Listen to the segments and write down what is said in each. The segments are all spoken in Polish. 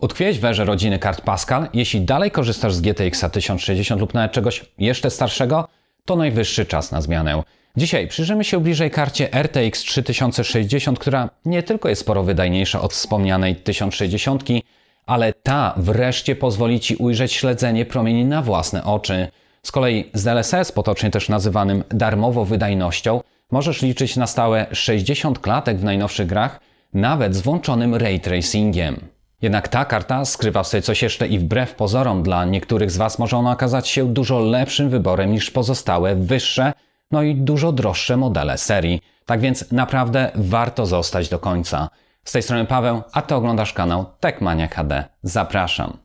Utkwiłeś w erze rodziny kart Pascal? Jeśli dalej korzystasz z GTX 1060 lub nawet czegoś jeszcze starszego, to najwyższy czas na zmianę. Dzisiaj przyjrzymy się bliżej karcie RTX 3060, która nie tylko jest sporo wydajniejsza od wspomnianej 1060, ale ta wreszcie pozwoli Ci ujrzeć śledzenie promieni na własne oczy. Z kolei z DLSS, potocznie też nazywanym darmowo wydajnością, możesz liczyć na stałe 60 klatek w najnowszych grach, nawet z włączonym ray tracingiem. Jednak ta karta skrywa w sobie coś jeszcze i wbrew pozorom dla niektórych z Was może ona okazać się dużo lepszym wyborem niż pozostałe wyższe, no i dużo droższe modele serii. Tak więc naprawdę warto zostać do końca. Z tej strony Paweł, a Ty oglądasz kanał Techmania HD. Zapraszam.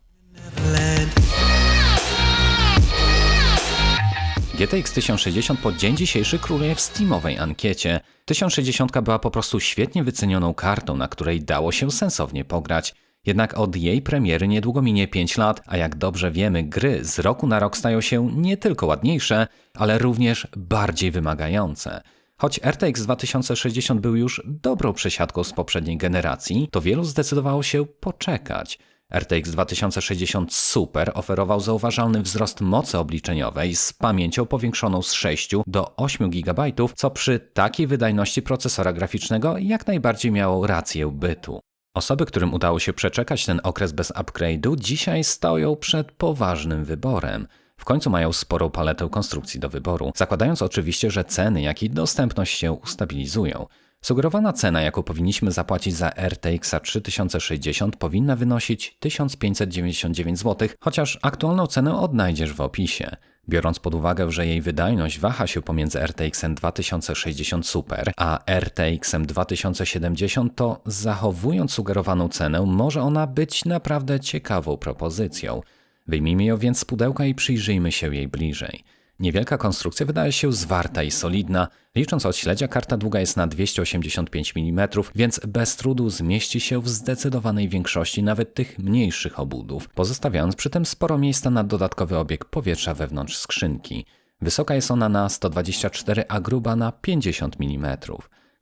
GTX 1060 po dzień dzisiejszy króluje w Steamowej ankiecie. 1060 była po prostu świetnie wycenioną kartą, na której dało się sensownie pograć. Jednak od jej premiery niedługo minie 5 lat, a jak dobrze wiemy, gry z roku na rok stają się nie tylko ładniejsze, ale również bardziej wymagające. Choć RTX 2060 był już dobrą przesiadką z poprzedniej generacji, to wielu zdecydowało się poczekać. RTX 2060 Super oferował zauważalny wzrost mocy obliczeniowej z pamięcią powiększoną z 6 do 8 GB, co przy takiej wydajności procesora graficznego jak najbardziej miało rację bytu. Osoby, którym udało się przeczekać ten okres bez upgrade'u, dzisiaj stoją przed poważnym wyborem. W końcu mają sporą paletę konstrukcji do wyboru, zakładając oczywiście, że ceny, jak i dostępność się ustabilizują. Sugerowana cena, jaką powinniśmy zapłacić za RTX 3060 powinna wynosić 1599 zł, chociaż aktualną cenę odnajdziesz w opisie. Biorąc pod uwagę, że jej wydajność waha się pomiędzy RTX 2060 Super a RTX 2070, to zachowując sugerowaną cenę, może ona być naprawdę ciekawą propozycją. Wyjmijmy ją więc z pudełka i przyjrzyjmy się jej bliżej. Niewielka konstrukcja wydaje się zwarta i solidna. Licząc od śledzia, karta długa jest na 285 mm, więc bez trudu zmieści się w zdecydowanej większości nawet tych mniejszych obudów, pozostawiając przy tym sporo miejsca na dodatkowy obieg powietrza wewnątrz skrzynki. Wysoka jest ona na 124, a gruba na 50 mm.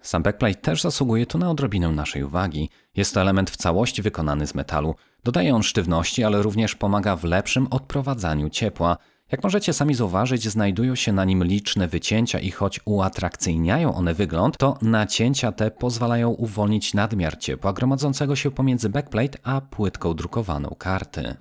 Sam backplate też zasługuje tu na odrobinę naszej uwagi. Jest to element w całości wykonany z metalu. Dodaje on sztywności, ale również pomaga w lepszym odprowadzaniu ciepła. Jak możecie sami zauważyć, znajdują się na nim liczne wycięcia i choć uatrakcyjniają one wygląd, to nacięcia te pozwalają uwolnić nadmiar ciepła gromadzącego się pomiędzy backplate a płytką drukowaną karty.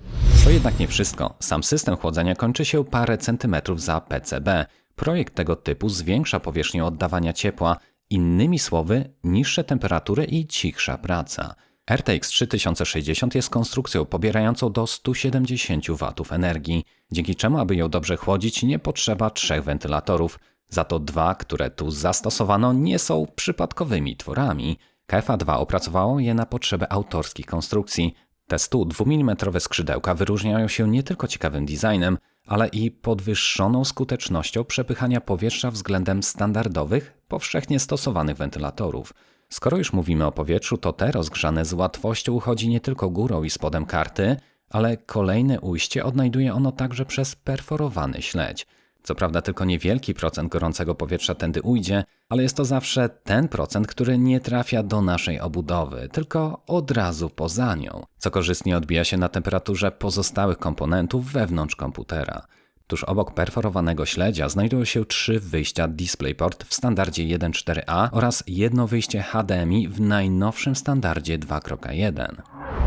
To jednak nie wszystko. Sam system chłodzenia kończy się parę centymetrów za PCB. Projekt tego typu zwiększa powierzchnię oddawania ciepła, innymi słowy, niższe temperatury i cichsza praca. RTX 3060 jest konstrukcją pobierającą do 170 W energii, dzięki czemu, aby ją dobrze chłodzić, nie potrzeba trzech wentylatorów. Za to dwa, które tu zastosowano, nie są przypadkowymi tworami. KFA2 opracowało je na potrzeby autorskich konstrukcji. Te 102 mm skrzydełka wyróżniają się nie tylko ciekawym designem, ale i podwyższoną skutecznością przepychania powietrza względem standardowych, powszechnie stosowanych wentylatorów. Skoro już mówimy o powietrzu, to te rozgrzane z łatwością uchodzi nie tylko górą i spodem karty, ale kolejne ujście odnajduje ono także przez perforowany śledź. Co prawda tylko niewielki procent gorącego powietrza tędy ujdzie, ale jest to zawsze ten procent, który nie trafia do naszej obudowy, tylko od razu poza nią, co korzystnie odbija się na temperaturze pozostałych komponentów wewnątrz komputera. Tuż obok perforowanego śledzia znajdują się trzy wyjścia DisplayPort w standardzie 1.4a oraz jedno wyjście HDMI w najnowszym standardzie 2.1.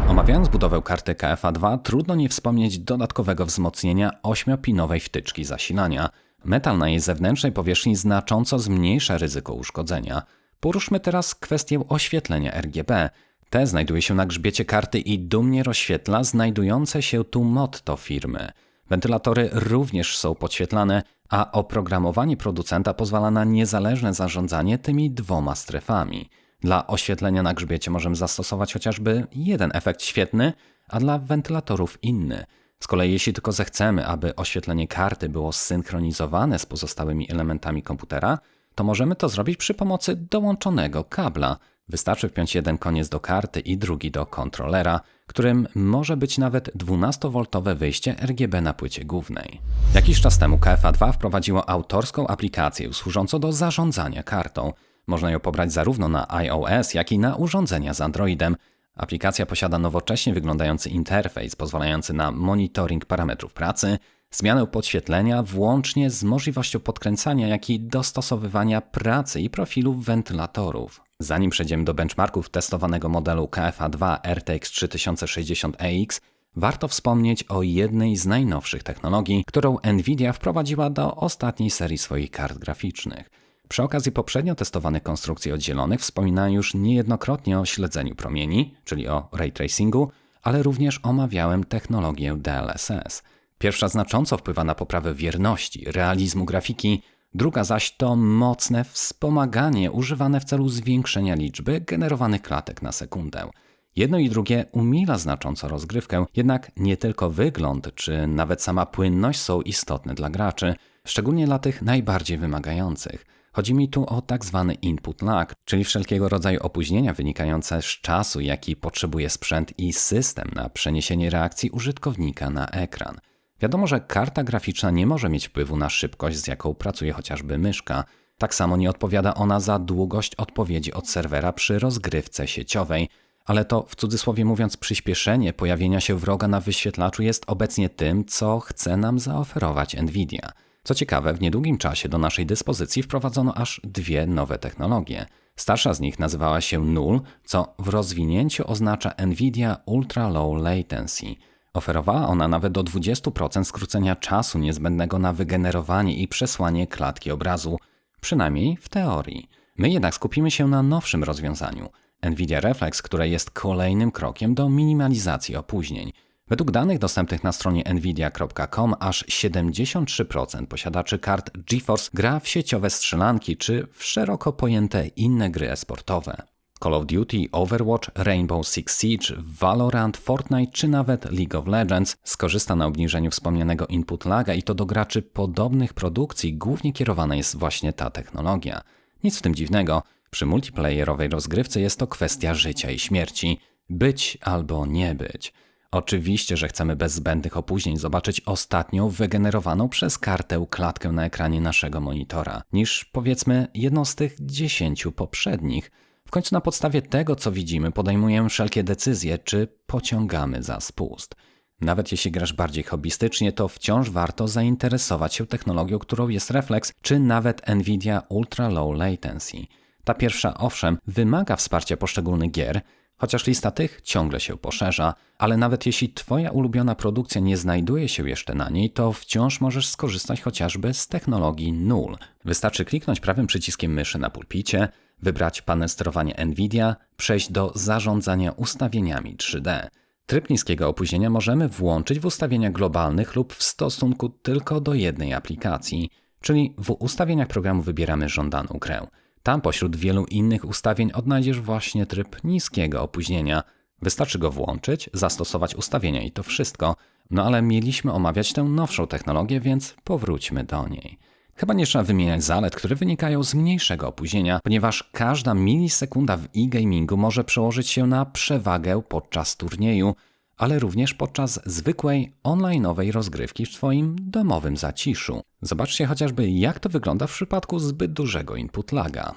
Omawiając budowę karty KFA2, trudno nie wspomnieć dodatkowego wzmocnienia 8-pinowej wtyczki zasilania. Metal na jej zewnętrznej powierzchni znacząco zmniejsza ryzyko uszkodzenia. Poruszmy teraz kwestię oświetlenia RGB. Te znajduje się na grzbiecie karty i dumnie rozświetla znajdujące się tu motto firmy. Wentylatory również są podświetlane, a oprogramowanie producenta pozwala na niezależne zarządzanie tymi dwoma strefami. Dla oświetlenia na grzbiecie możemy zastosować chociażby jeden efekt świetny, a dla wentylatorów inny. Z kolei jeśli tylko zechcemy, aby oświetlenie karty było zsynchronizowane z pozostałymi elementami komputera, to możemy to zrobić przy pomocy dołączonego kabla. Wystarczy wpiąć jeden koniec do karty i drugi do kontrolera, którym może być nawet 12V wyjście RGB na płycie głównej. Jakiś czas temu KFA2 wprowadziło autorską aplikację służącą do zarządzania kartą. Można ją pobrać zarówno na iOS, jak i na urządzenia z Androidem, Aplikacja posiada nowocześnie wyglądający interfejs pozwalający na monitoring parametrów pracy, zmianę podświetlenia, włącznie z możliwością podkręcania, jak i dostosowywania pracy i profilów wentylatorów. Zanim przejdziemy do benchmarków testowanego modelu KFA2 RTX 3060EX, warto wspomnieć o jednej z najnowszych technologii, którą Nvidia wprowadziła do ostatniej serii swoich kart graficznych. Przy okazji poprzednio testowanych konstrukcji oddzielonych wspominałem już niejednokrotnie o śledzeniu promieni, czyli o ray tracingu, ale również omawiałem technologię DLSS. Pierwsza znacząco wpływa na poprawę wierności, realizmu grafiki, druga zaś to mocne wspomaganie używane w celu zwiększenia liczby generowanych klatek na sekundę. Jedno i drugie umila znacząco rozgrywkę, jednak nie tylko wygląd czy nawet sama płynność są istotne dla graczy, szczególnie dla tych najbardziej wymagających. Chodzi mi tu o tak zwany input lag, czyli wszelkiego rodzaju opóźnienia wynikające z czasu, jaki potrzebuje sprzęt i system na przeniesienie reakcji użytkownika na ekran. Wiadomo, że karta graficzna nie może mieć wpływu na szybkość, z jaką pracuje chociażby myszka. Tak samo nie odpowiada ona za długość odpowiedzi od serwera przy rozgrywce sieciowej, ale to w cudzysłowie mówiąc przyspieszenie pojawienia się wroga na wyświetlaczu jest obecnie tym, co chce nam zaoferować Nvidia. Co ciekawe, w niedługim czasie do naszej dyspozycji wprowadzono aż dwie nowe technologie. Starsza z nich nazywała się Null, co w rozwinięciu oznacza Nvidia Ultra Low Latency. Oferowała ona nawet do 20% skrócenia czasu niezbędnego na wygenerowanie i przesłanie klatki obrazu, przynajmniej w teorii. My jednak skupimy się na nowszym rozwiązaniu Nvidia Reflex, które jest kolejnym krokiem do minimalizacji opóźnień. Według danych dostępnych na stronie nvidia.com aż 73% posiadaczy kart GeForce gra w sieciowe strzelanki czy w szeroko pojęte inne gry esportowe. Call of Duty, Overwatch, Rainbow Six Siege, Valorant, Fortnite czy nawet League of Legends skorzysta na obniżeniu wspomnianego input laga i to do graczy podobnych produkcji głównie kierowana jest właśnie ta technologia. Nic w tym dziwnego, przy multiplayerowej rozgrywce jest to kwestia życia i śmierci. Być albo nie być. Oczywiście, że chcemy bez zbędnych opóźnień zobaczyć ostatnią wygenerowaną przez kartę klatkę na ekranie naszego monitora, niż powiedzmy jedną z tych dziesięciu poprzednich. W końcu na podstawie tego, co widzimy, podejmujemy wszelkie decyzje, czy pociągamy za spust. Nawet jeśli grasz bardziej hobbystycznie, to wciąż warto zainteresować się technologią, którą jest Reflex, czy nawet Nvidia Ultra Low Latency. Ta pierwsza, owszem, wymaga wsparcia poszczególnych gier, chociaż lista tych ciągle się poszerza, ale nawet jeśli Twoja ulubiona produkcja nie znajduje się jeszcze na niej, to wciąż możesz skorzystać chociażby z technologii Null. Wystarczy kliknąć prawym przyciskiem myszy na pulpicie, wybrać panel sterowania NVIDIA, przejść do zarządzania ustawieniami 3D. Tryb niskiego opóźnienia możemy włączyć w ustawieniach globalnych lub w stosunku tylko do jednej aplikacji, czyli w ustawieniach programu wybieramy żądaną grę. Tam pośród wielu innych ustawień odnajdziesz właśnie tryb niskiego opóźnienia. Wystarczy go włączyć, zastosować ustawienia i to wszystko. No ale mieliśmy omawiać tę nowszą technologię, więc powróćmy do niej. Chyba nie trzeba wymieniać zalet, które wynikają z mniejszego opóźnienia, ponieważ każda milisekunda w e-gamingu może przełożyć się na przewagę podczas turnieju, ale również podczas zwykłej onlineowej rozgrywki w Twoim domowym zaciszu. Zobaczcie chociażby, jak to wygląda w przypadku zbyt dużego input laga.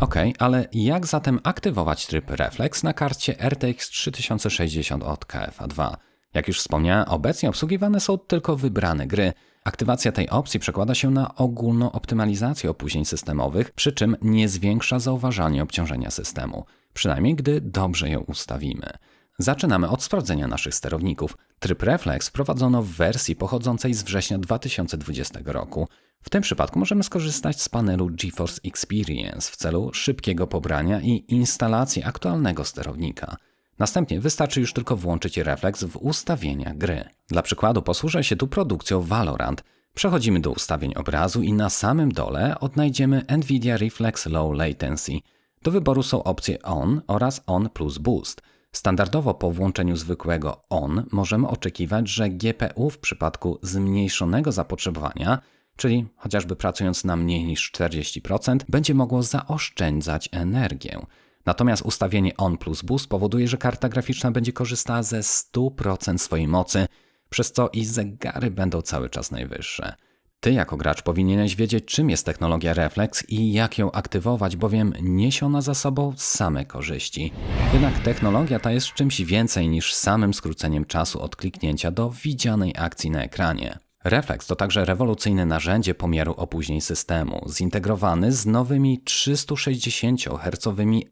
Ok, ale jak zatem aktywować tryb Reflex na karcie RTX 3060 od KFA2? Jak już wspomniałem, obecnie obsługiwane są tylko wybrane gry. Aktywacja tej opcji przekłada się na ogólną optymalizację opóźnień systemowych, przy czym nie zwiększa zauważalnie obciążenia systemu, przynajmniej gdy dobrze ją ustawimy. Zaczynamy od sprawdzenia naszych sterowników. Tryb Reflex wprowadzono w wersji pochodzącej z września 2020 roku. W tym przypadku możemy skorzystać z panelu GeForce Experience w celu szybkiego pobrania i instalacji aktualnego sterownika. Następnie wystarczy już tylko włączyć Reflex w ustawienia gry. Dla przykładu posłużę się tu produkcją Valorant. Przechodzimy do ustawień obrazu i na samym dole odnajdziemy NVIDIA Reflex Low Latency. Do wyboru są opcje On oraz On plus Boost – Standardowo po włączeniu zwykłego ON możemy oczekiwać, że GPU w przypadku zmniejszonego zapotrzebowania, czyli chociażby pracując na mniej niż 40%, będzie mogło zaoszczędzać energię. Natomiast ustawienie ON plus Boost powoduje, że karta graficzna będzie korzystała ze 100% swojej mocy, przez co i zegary będą cały czas najwyższe. Ty jako gracz powinieneś wiedzieć, czym jest technologia Reflex i jak ją aktywować, bowiem niesie ona za sobą same korzyści. Jednak technologia ta jest czymś więcej niż samym skróceniem czasu od kliknięcia do widzianej akcji na ekranie. Reflex to także rewolucyjne narzędzie pomiaru opóźnień systemu, zintegrowany z nowymi 360 Hz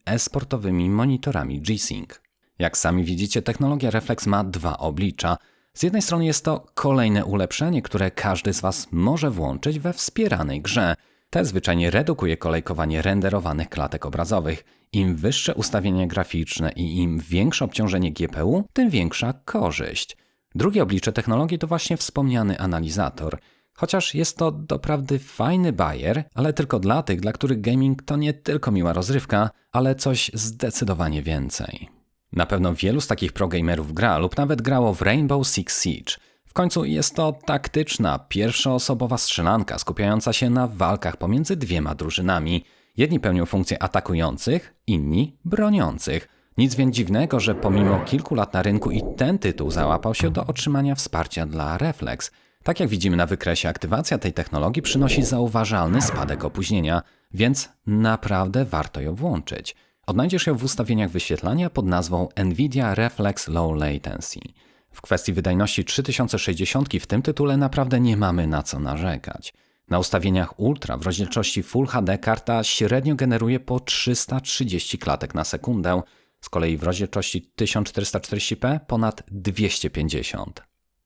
e-sportowymi monitorami G-Sync. Jak sami widzicie, technologia Reflex ma dwa oblicza. Z jednej strony jest to kolejne ulepszenie, które każdy z Was może włączyć we wspieranej grze. Te zwyczajnie redukuje kolejkowanie renderowanych klatek obrazowych. Im wyższe ustawienia graficzne i im większe obciążenie GPU, tym większa korzyść. Drugie oblicze technologii to właśnie wspomniany analizator. Chociaż jest to doprawdy fajny bajer, ale tylko dla tych, dla których gaming to nie tylko miła rozrywka, ale coś zdecydowanie więcej. Na pewno wielu z takich progamerów gra lub nawet grało w Rainbow Six Siege. W końcu jest to taktyczna, pierwszoosobowa strzelanka skupiająca się na walkach pomiędzy dwiema drużynami. Jedni pełnią funkcję atakujących, inni broniących. Nic więc dziwnego, że pomimo kilku lat na rynku i ten tytuł załapał się do otrzymania wsparcia dla Reflex. Tak jak widzimy na wykresie, aktywacja tej technologii przynosi zauważalny spadek opóźnienia, więc naprawdę warto ją włączyć. Odnajdziesz ją w ustawieniach wyświetlania pod nazwą NVIDIA Reflex Low Latency. W kwestii wydajności 3060 w tym tytule naprawdę nie mamy na co narzekać. Na ustawieniach Ultra w rozdzielczości Full HD karta średnio generuje po 330 klatek na sekundę, z kolei w rozdzielczości 1440p ponad 250.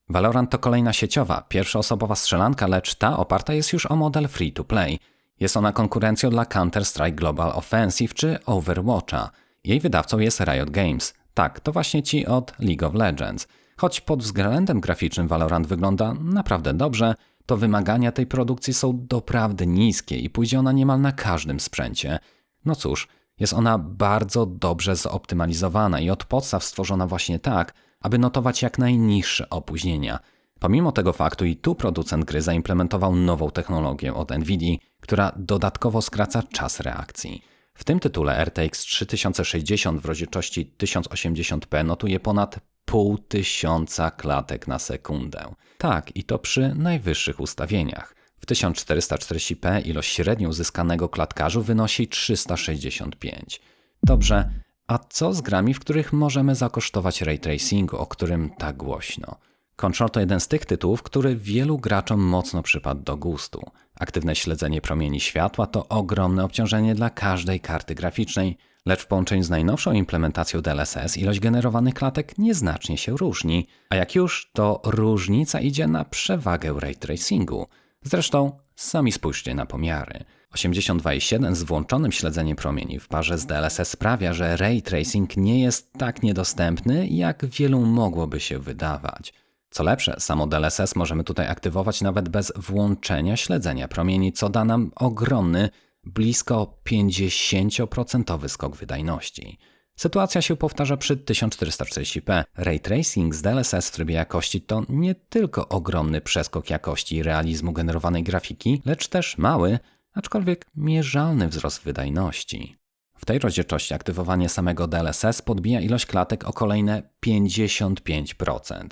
Valorant to kolejna sieciowa, pierwszoosobowa strzelanka, lecz ta oparta jest już o model free to play. Jest ona konkurencją dla Counter-Strike Global Offensive czy Overwatcha. Jej wydawcą jest Riot Games. Tak, to właśnie ci od League of Legends. Choć pod względem graficznym Valorant wygląda naprawdę dobrze, to wymagania tej produkcji są doprawdy niskie i pójdzie ona niemal na każdym sprzęcie. No cóż, jest ona bardzo dobrze zoptymalizowana i od podstaw stworzona właśnie tak, aby notować jak najniższe opóźnienia. Pomimo tego faktu i tu producent gry zaimplementował nową technologię od Nvidia, która dodatkowo skraca czas reakcji. W tym tytule RTX 3060 w rozdzielczości 1080p notuje ponad pół tysiąca klatek na sekundę. Tak, i to przy najwyższych ustawieniach. W 1440p ilość średnio uzyskanego klatkarzu wynosi 365. Dobrze, a co z grami, w których możemy zakosztować ray tracingu, o którym tak głośno? Control to jeden z tych tytułów, który wielu graczom mocno przypadł do gustu. Aktywne śledzenie promieni światła to ogromne obciążenie dla każdej karty graficznej, lecz w połączeniu z najnowszą implementacją DLSS ilość generowanych klatek nieznacznie się różni, a jak już, to różnica idzie na przewagę ray tracingu. Zresztą sami spójrzcie na pomiary. 82.7 z włączonym śledzeniem promieni w parze z DLSS sprawia, że ray tracing nie jest tak niedostępny, jak wielu mogłoby się wydawać. Co lepsze, samo DLSS możemy tutaj aktywować nawet bez włączenia śledzenia promieni, co da nam ogromny, blisko 50% skok wydajności. Sytuacja się powtarza przy 1440p. Ray tracing z DLSS w trybie jakości to nie tylko ogromny przeskok jakości i realizmu generowanej grafiki, lecz też mały, aczkolwiek mierzalny wzrost wydajności. W tej rozdzielczości aktywowanie samego DLSS podbija ilość klatek o kolejne 55%.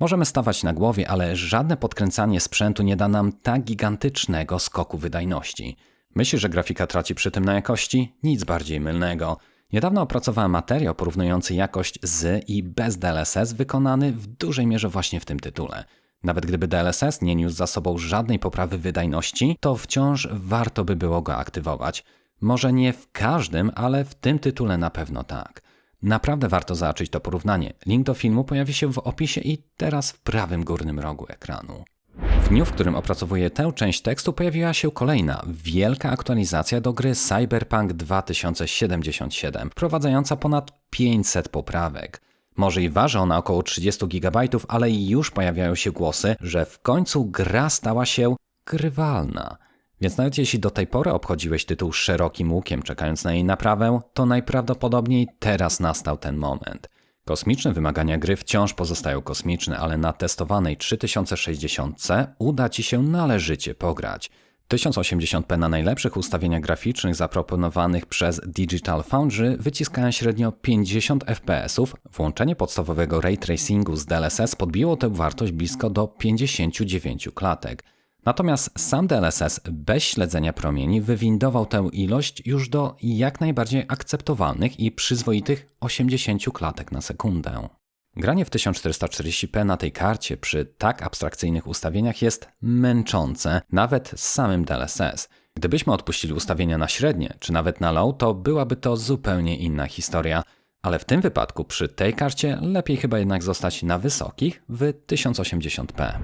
Możemy stawać na głowie, ale żadne podkręcanie sprzętu nie da nam tak gigantycznego skoku wydajności. Myślisz, że grafika traci przy tym na jakości? Nic bardziej mylnego. Niedawno opracowałem materiał porównujący jakość z i bez DLSS wykonany w dużej mierze właśnie w tym tytule. Nawet gdyby DLSS nie niósł za sobą żadnej poprawy wydajności, to wciąż warto by było go aktywować. Może nie w każdym, ale w tym tytule na pewno tak. Naprawdę warto zobaczyć to porównanie. Link do filmu pojawi się w opisie i teraz w prawym górnym rogu ekranu. W dniu, w którym opracowuję tę część tekstu, pojawiła się kolejna wielka aktualizacja do gry Cyberpunk 2077, wprowadzająca ponad 500 poprawek. Może i waży ona około 30 GB, ale już pojawiają się głosy, że w końcu gra stała się grywalna. Więc nawet jeśli do tej pory obchodziłeś tytuł szerokim łukiem, czekając na jej naprawę, to najprawdopodobniej teraz nastał ten moment. Kosmiczne wymagania gry wciąż pozostają kosmiczne, ale na testowanej 3060 uda Ci się należycie pograć. 1080p na najlepszych ustawieniach graficznych zaproponowanych przez Digital Foundry wyciskają średnio 50 fps. Włączenie podstawowego ray tracingu z DLSS podbiło tę wartość blisko do 59 klatek. Natomiast sam DLSS bez śledzenia promieni wywindował tę ilość już do jak najbardziej akceptowalnych i przyzwoitych 80 klatek na sekundę. Granie w 1440p na tej karcie przy tak abstrakcyjnych ustawieniach jest męczące, nawet z samym DLSS. Gdybyśmy odpuścili ustawienia na średnie, czy nawet na low, to byłaby to zupełnie inna historia. Ale w tym wypadku przy tej karcie lepiej chyba jednak zostać na wysokich w 1080p.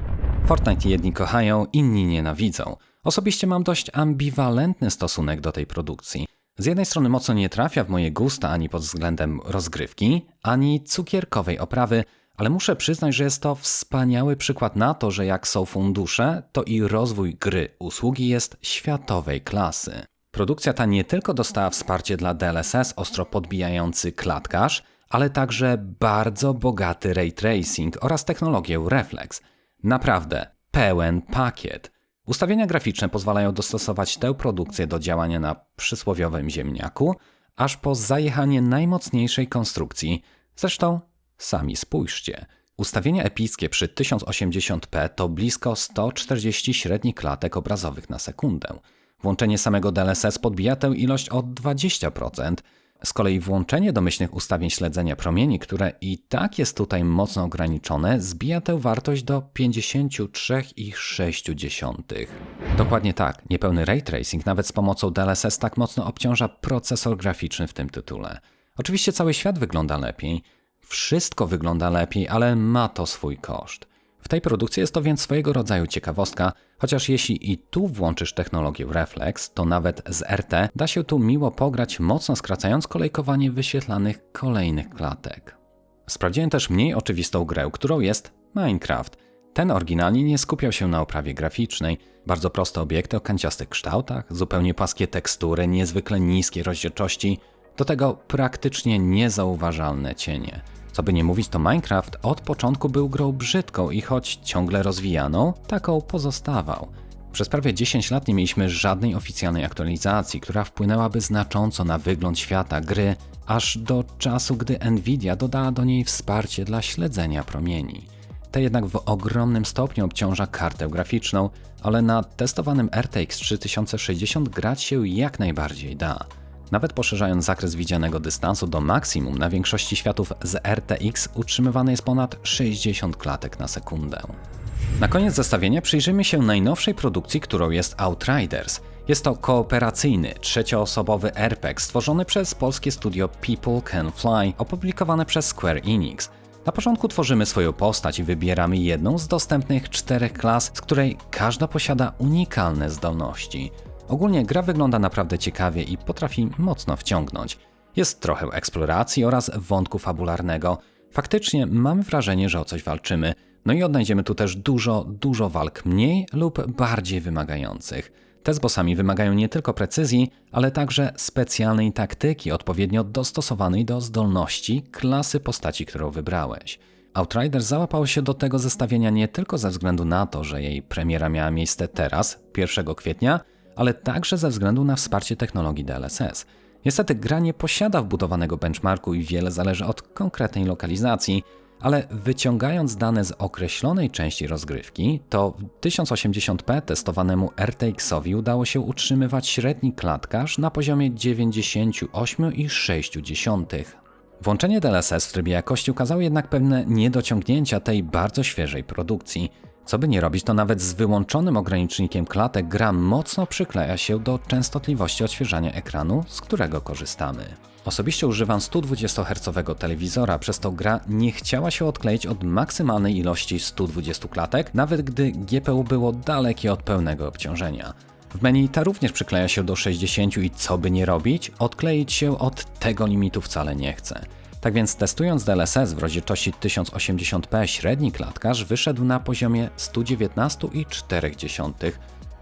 Fortnite jedni kochają, inni nienawidzą. Osobiście mam dość ambiwalentny stosunek do tej produkcji. Z jednej strony mocno nie trafia w moje gusta ani pod względem rozgrywki, ani cukierkowej oprawy, ale muszę przyznać, że jest to wspaniały przykład na to, że jak są fundusze, to i rozwój gry usługi jest światowej klasy. Produkcja ta nie tylko dostała wsparcie dla DLSS ostro podbijający klatkarz, ale także bardzo bogaty ray tracing oraz technologię Reflex. Naprawdę pełen pakiet. Ustawienia graficzne pozwalają dostosować tę produkcję do działania na przysłowiowym ziemniaku, aż po zajechanie najmocniejszej konstrukcji. Zresztą sami spójrzcie. Ustawienia epickie przy 1080p to blisko 140 średnich klatek obrazowych na sekundę. Włączenie samego DLSS podbija tę ilość o 20%. Z kolei włączenie domyślnych ustawień śledzenia promieni, które i tak jest tutaj mocno ograniczone, zbija tę wartość do 53,6. Dokładnie tak, niepełny ray tracing nawet z pomocą DLSS tak mocno obciąża procesor graficzny w tym tytule. Oczywiście cały świat wygląda lepiej, wszystko wygląda lepiej, ale ma to swój koszt. W tej produkcji jest to więc swojego rodzaju ciekawostka, chociaż jeśli i tu włączysz technologię Reflex, to nawet z RT da się tu miło pograć, mocno skracając kolejkowanie wyświetlanych kolejnych klatek. Sprawdziłem też mniej oczywistą grę, którą jest Minecraft. Ten oryginalnie nie skupiał się na oprawie graficznej. Bardzo proste obiekty o kanciastych kształtach, zupełnie płaskie tekstury, niezwykle niskie rozdzielczości, do tego praktycznie niezauważalne cienie. Co by nie mówić, to Minecraft od początku był grą brzydką i choć ciągle rozwijaną, taką pozostawał. Przez prawie 10 lat nie mieliśmy żadnej oficjalnej aktualizacji, która wpłynęłaby znacząco na wygląd świata gry, aż do czasu, gdy Nvidia dodała do niej wsparcie dla śledzenia promieni. Te jednak w ogromnym stopniu obciąża kartę graficzną, ale na testowanym RTX 3060 grać się jak najbardziej da. Nawet poszerzając zakres widzianego dystansu do maksimum, na większości światów z RTX utrzymywane jest ponad 60 klatek na sekundę. Na koniec zestawienia przyjrzymy się najnowszej produkcji, którą jest Outriders. Jest to kooperacyjny, trzecioosobowy RPG stworzony przez polskie studio People Can Fly, opublikowane przez Square Enix. Na początku tworzymy swoją postać i wybieramy jedną z dostępnych czterech klas, z której każda posiada unikalne zdolności. Ogólnie gra wygląda naprawdę ciekawie i potrafi mocno wciągnąć. Jest trochę eksploracji oraz wątku fabularnego. Faktycznie mamy wrażenie, że o coś walczymy, no i odnajdziemy tu też dużo, dużo walk mniej lub bardziej wymagających. Te z bossami wymagają nie tylko precyzji, ale także specjalnej taktyki odpowiednio dostosowanej do zdolności klasy postaci, którą wybrałeś. Outrider załapał się do tego zestawienia nie tylko ze względu na to, że jej premiera miała miejsce teraz, 1 kwietnia, ale także ze względu na wsparcie technologii DLSS. Niestety gra nie posiada wbudowanego benchmarku i wiele zależy od konkretnej lokalizacji, ale wyciągając dane z określonej części rozgrywki, to w 1080p testowanemu RTX-owi udało się utrzymywać średni klatkarz na poziomie 98,6. Włączenie DLSS w trybie jakości ukazało jednak pewne niedociągnięcia tej bardzo świeżej produkcji. Co by nie robić, to nawet z wyłączonym ogranicznikiem klatek gra mocno przykleja się do częstotliwości odświeżania ekranu, z którego korzystamy. Osobiście używam 120 Hz telewizora, przez to gra nie chciała się odkleić od maksymalnej ilości 120 klatek, nawet gdy GPU było dalekie od pełnego obciążenia. W menu ta również przykleja się do 60 i co by nie robić, odkleić się od tego limitu wcale nie chce. Tak więc testując DLSS w rozdzielczości 1080p średni klatkarz wyszedł na poziomie 119,4,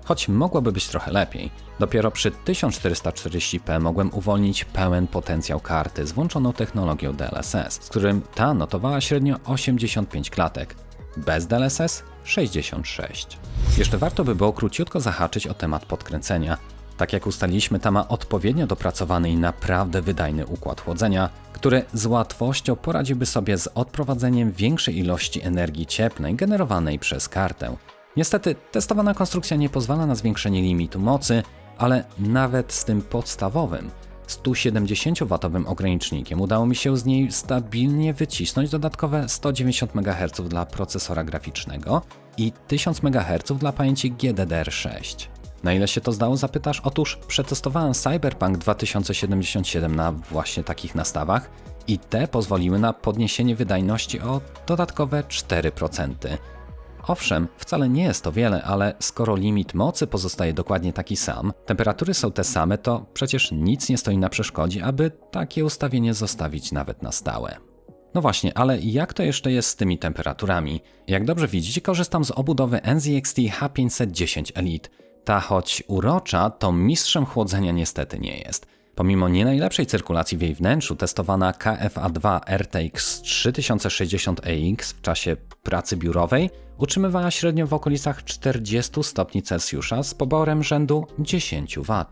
choć mogłoby być trochę lepiej. Dopiero przy 1440p mogłem uwolnić pełen potencjał karty z włączoną technologią DLSS, z którym ta notowała średnio 85 klatek. Bez DLSS 66. Jeszcze warto by było króciutko zahaczyć o temat podkręcenia. Tak jak ustaliliśmy, ta ma odpowiednio dopracowany i naprawdę wydajny układ chłodzenia, który z łatwością poradziłby sobie z odprowadzeniem większej ilości energii cieplnej generowanej przez kartę. Niestety, testowana konstrukcja nie pozwala na zwiększenie limitu mocy, ale nawet z tym podstawowym 170W ogranicznikiem udało mi się z niej stabilnie wycisnąć dodatkowe 190 MHz dla procesora graficznego i 1000 MHz dla pamięci GDDR6. Na ile się to zdało, zapytasz? Otóż przetestowałem Cyberpunk 2077 na właśnie takich nastawach i te pozwoliły na podniesienie wydajności o dodatkowe 4%. Owszem, wcale nie jest to wiele, ale skoro limit mocy pozostaje dokładnie taki sam, temperatury są te same, to przecież nic nie stoi na przeszkodzie, aby takie ustawienie zostawić nawet na stałe. No właśnie, ale jak to jeszcze jest z tymi temperaturami? Jak dobrze widzicie, korzystam z obudowy NZXT H510 Elite. Ta choć urocza, to mistrzem chłodzenia niestety nie jest. Pomimo nie najlepszej cyrkulacji w jej wnętrzu, testowana KFA2 RTX 3060EX w czasie pracy biurowej utrzymywała średnio w okolicach 40 stopni Celsjusza z poborem rzędu 10 W.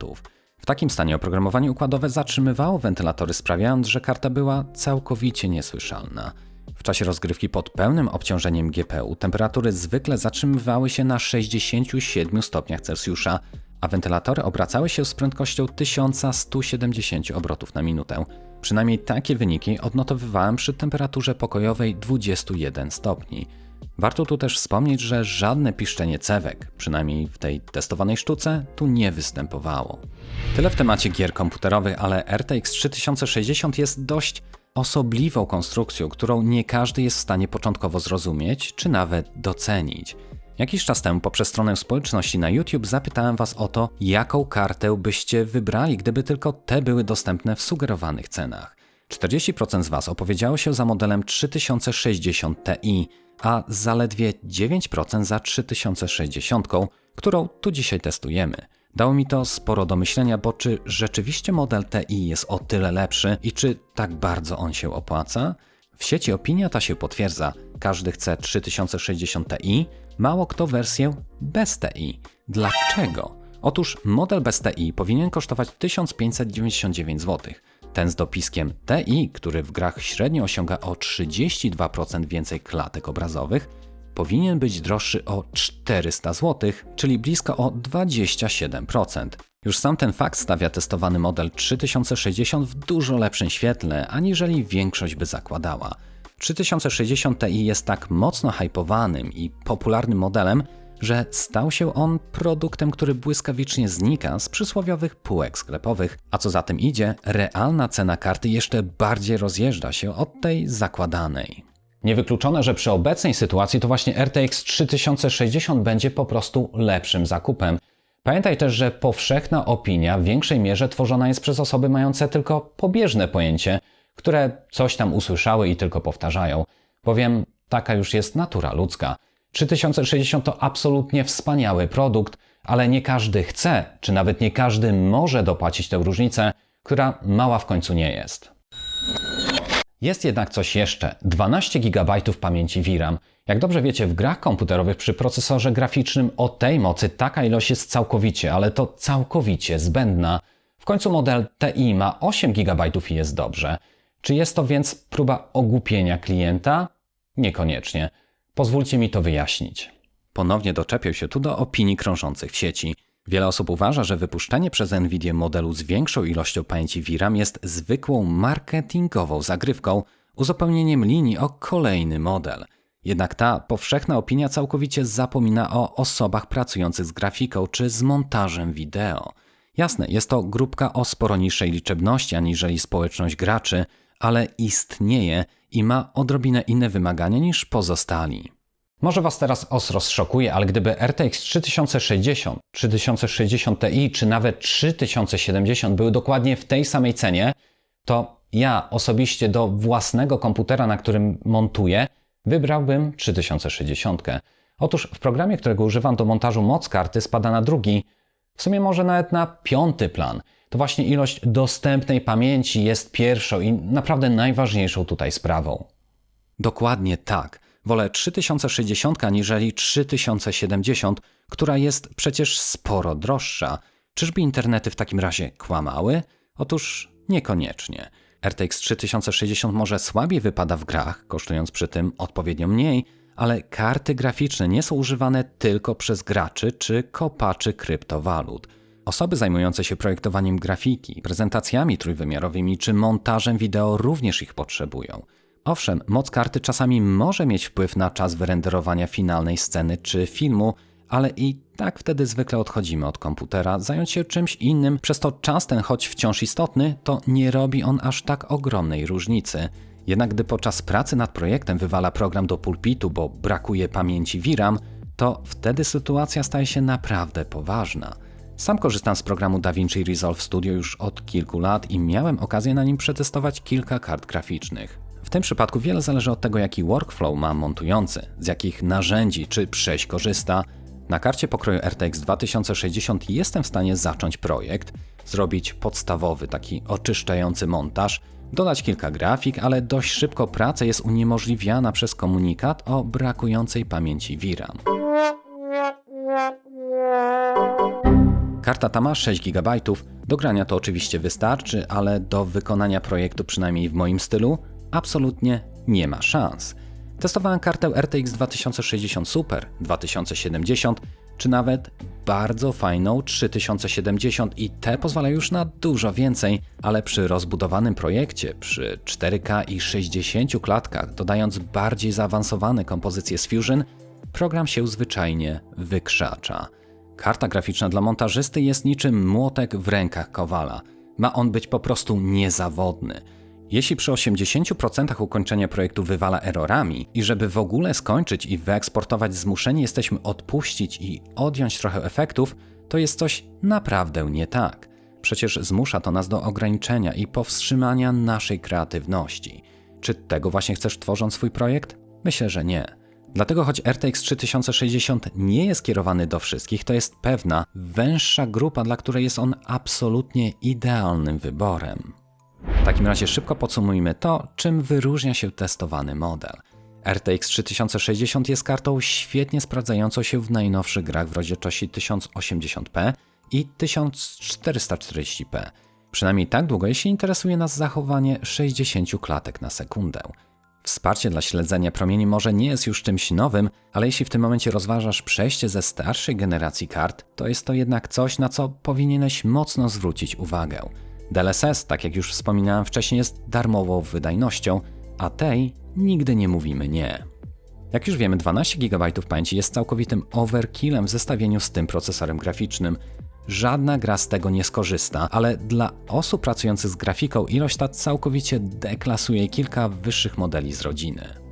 W takim stanie oprogramowanie układowe zatrzymywało wentylatory, sprawiając, że karta była całkowicie niesłyszalna. W czasie rozgrywki pod pełnym obciążeniem GPU temperatury zwykle zatrzymywały się na 67 stopniach Celsjusza, a wentylatory obracały się z prędkością 1170 obrotów na minutę. Przynajmniej takie wyniki odnotowywałem przy temperaturze pokojowej 21 stopni. Warto tu też wspomnieć, że żadne piszczenie cewek, przynajmniej w tej testowanej sztuce, tu nie występowało. Tyle w temacie gier komputerowych, ale RTX 3060 jest dość osobliwą konstrukcją, którą nie każdy jest w stanie początkowo zrozumieć, czy nawet docenić. Jakiś czas temu poprzez stronę społeczności na YouTube zapytałem Was o to, jaką kartę byście wybrali, gdyby tylko te były dostępne w sugerowanych cenach. 40% z Was opowiedziało się za modelem 3060 Ti, a zaledwie 9% za 3060, którą tu dzisiaj testujemy. Dało mi to sporo do myślenia, bo czy rzeczywiście model Ti jest o tyle lepszy i czy tak bardzo on się opłaca? W sieci opinia ta się potwierdza. Każdy chce 3060 Ti, mało kto wersję bez TI. Dlaczego? Otóż model bez TI powinien kosztować 1599 zł. Ten z dopiskiem TI, który w grach średnio osiąga o 32% więcej klatek obrazowych, powinien być droższy o 400 zł, czyli blisko o 27%. Już sam ten fakt stawia testowany model 3060 w dużo lepszym świetle, aniżeli większość by zakładała. 3060 Ti jest tak mocno hypowanym i popularnym modelem, że stał się on produktem, który błyskawicznie znika z przysłowiowych półek sklepowych, a co za tym idzie, realna cena karty jeszcze bardziej rozjeżdża się od tej zakładanej. Niewykluczone, że przy obecnej sytuacji to właśnie RTX 3060 będzie po prostu lepszym zakupem. Pamiętaj też, że powszechna opinia w większej mierze tworzona jest przez osoby mające tylko pobieżne pojęcie, które coś tam usłyszały i tylko powtarzają. Bowiem taka już jest natura ludzka. 3060 to absolutnie wspaniały produkt, ale nie każdy chce, czy nawet nie każdy może dopłacić tę różnicę, która mała w końcu nie jest. Jest jednak coś jeszcze 12 GB pamięci VRAM. Jak dobrze wiecie, w grach komputerowych przy procesorze graficznym o tej mocy taka ilość jest całkowicie, ale to całkowicie zbędna. W końcu model TI ma 8 GB i jest dobrze. Czy jest to więc próba ogłupienia klienta? Niekoniecznie. Pozwólcie mi to wyjaśnić. Ponownie doczepiał się tu do opinii krążących w sieci. Wiele osób uważa, że wypuszczenie przez Nvidia modelu z większą ilością pamięci VRAM jest zwykłą marketingową zagrywką, uzupełnieniem linii o kolejny model. Jednak ta powszechna opinia całkowicie zapomina o osobach pracujących z grafiką czy z montażem wideo. Jasne, jest to grupka o sporo niższej liczebności aniżeli społeczność graczy, ale istnieje i ma odrobinę inne wymagania niż pozostali. Może Was teraz ostro zszokuje, ale gdyby RTX 3060, 3060 Ti czy nawet 3070 były dokładnie w tej samej cenie, to ja osobiście do własnego komputera, na którym montuję, wybrałbym 3060. Otóż w programie, którego używam do montażu moc karty spada na drugi, w sumie może nawet na piąty plan. To właśnie ilość dostępnej pamięci jest pierwszą i naprawdę najważniejszą tutaj sprawą. Dokładnie tak. Wolę 3060 aniżeli 3070, która jest przecież sporo droższa. Czyżby internety w takim razie kłamały? Otóż niekoniecznie. RTX 3060 może słabiej wypada w grach, kosztując przy tym odpowiednio mniej, ale karty graficzne nie są używane tylko przez graczy czy kopaczy kryptowalut. Osoby zajmujące się projektowaniem grafiki, prezentacjami trójwymiarowymi czy montażem wideo również ich potrzebują. Owszem, moc karty czasami może mieć wpływ na czas wyrenderowania finalnej sceny czy filmu, ale i tak wtedy zwykle odchodzimy od komputera, zająć się czymś innym, przez to czas ten, choć wciąż istotny, to nie robi on aż tak ogromnej różnicy. Jednak gdy podczas pracy nad projektem wywala program do pulpitu, bo brakuje pamięci VRAM, to wtedy sytuacja staje się naprawdę poważna. Sam korzystam z programu DaVinci Resolve Studio już od kilku lat i miałem okazję na nim przetestować kilka kart graficznych. Tym przypadku wiele zależy od tego, jaki workflow ma montujący, z jakich narzędzi czy przejść korzysta. Na karcie pokroju RTX 2060 jestem w stanie zacząć projekt, zrobić podstawowy, taki oczyszczający montaż, dodać kilka grafik, ale dość szybko praca jest uniemożliwiana przez komunikat o brakującej pamięci VRAM. Karta ta ma 6 GB, do grania to oczywiście wystarczy, ale do wykonania projektu, przynajmniej w moim stylu, absolutnie nie ma szans. Testowałem kartę RTX 2060 Super, 2070 czy nawet bardzo fajną 3070 i te pozwalają już na dużo więcej, ale przy rozbudowanym projekcie, przy 4K i 60 klatkach, dodając bardziej zaawansowane kompozycje z Fusion, program się zwyczajnie wykrzacza. Karta graficzna dla montażysty jest niczym młotek w rękach kowala. Ma on być po prostu niezawodny. Jeśli przy 80% ukończenia projektu wywala errorami i żeby w ogóle skończyć i wyeksportować zmuszeni jesteśmy odpuścić i odjąć trochę efektów, to jest coś naprawdę nie tak. Przecież zmusza to nas do ograniczenia i powstrzymania naszej kreatywności. Czy tego właśnie chcesz tworząc swój projekt? Myślę, że nie. Dlatego choć RTX 3060 nie jest kierowany do wszystkich, to jest pewna, węższa grupa, dla której jest on absolutnie idealnym wyborem. W takim razie szybko podsumujmy to, czym wyróżnia się testowany model. RTX 3060 jest kartą świetnie sprawdzającą się w najnowszych grach w rozdzielczości 1080p i 1440p. Przynajmniej tak długo, jeśli interesuje nas zachowanie 60 klatek na sekundę. Wsparcie dla śledzenia promieni może nie jest już czymś nowym, ale jeśli w tym momencie rozważasz przejście ze starszej generacji kart, to jest to jednak coś, na co powinieneś mocno zwrócić uwagę. DLSS, tak jak już wspominałem wcześniej, jest darmową wydajnością, a tej nigdy nie mówimy nie. Jak już wiemy, 12 GB pamięci jest całkowitym overkillem w zestawieniu z tym procesorem graficznym. Żadna gra z tego nie skorzysta, ale dla osób pracujących z grafiką ilość ta całkowicie deklasuje kilka wyższych modeli z rodziny.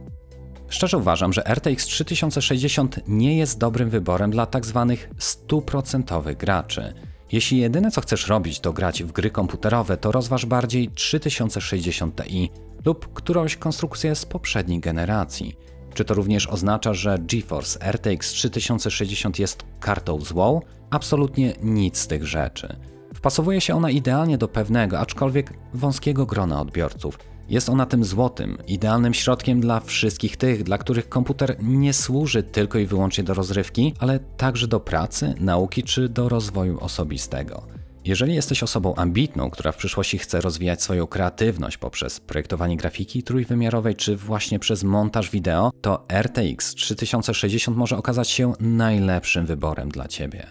Szczerze uważam, że RTX 3060 nie jest dobrym wyborem dla tzw. Tak stuprocentowych graczy. Jeśli jedyne co chcesz robić to grać w gry komputerowe, to rozważ bardziej 3060 Ti lub którąś konstrukcję z poprzedniej generacji. Czy to również oznacza, że GeForce RTX 3060 jest kartą złą? Absolutnie nic z tych rzeczy. Wpasowuje się ona idealnie do pewnego, aczkolwiek wąskiego grona odbiorców. Jest ona tym złotym, idealnym środkiem dla wszystkich tych, dla których komputer nie służy tylko i wyłącznie do rozrywki, ale także do pracy, nauki czy do rozwoju osobistego. Jeżeli jesteś osobą ambitną, która w przyszłości chce rozwijać swoją kreatywność poprzez projektowanie grafiki trójwymiarowej czy właśnie przez montaż wideo, to RTX 3060 może okazać się najlepszym wyborem dla Ciebie.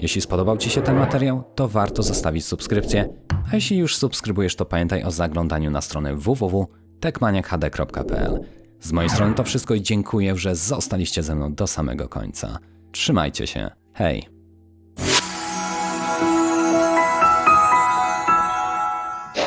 Jeśli spodobał Ci się ten materiał, to warto zostawić subskrypcję, a jeśli już subskrybujesz, to pamiętaj o zaglądaniu na stronę www.techmaniakhd.pl. Z mojej strony to wszystko i dziękuję, że zostaliście ze mną do samego końca. Trzymajcie się. Hej!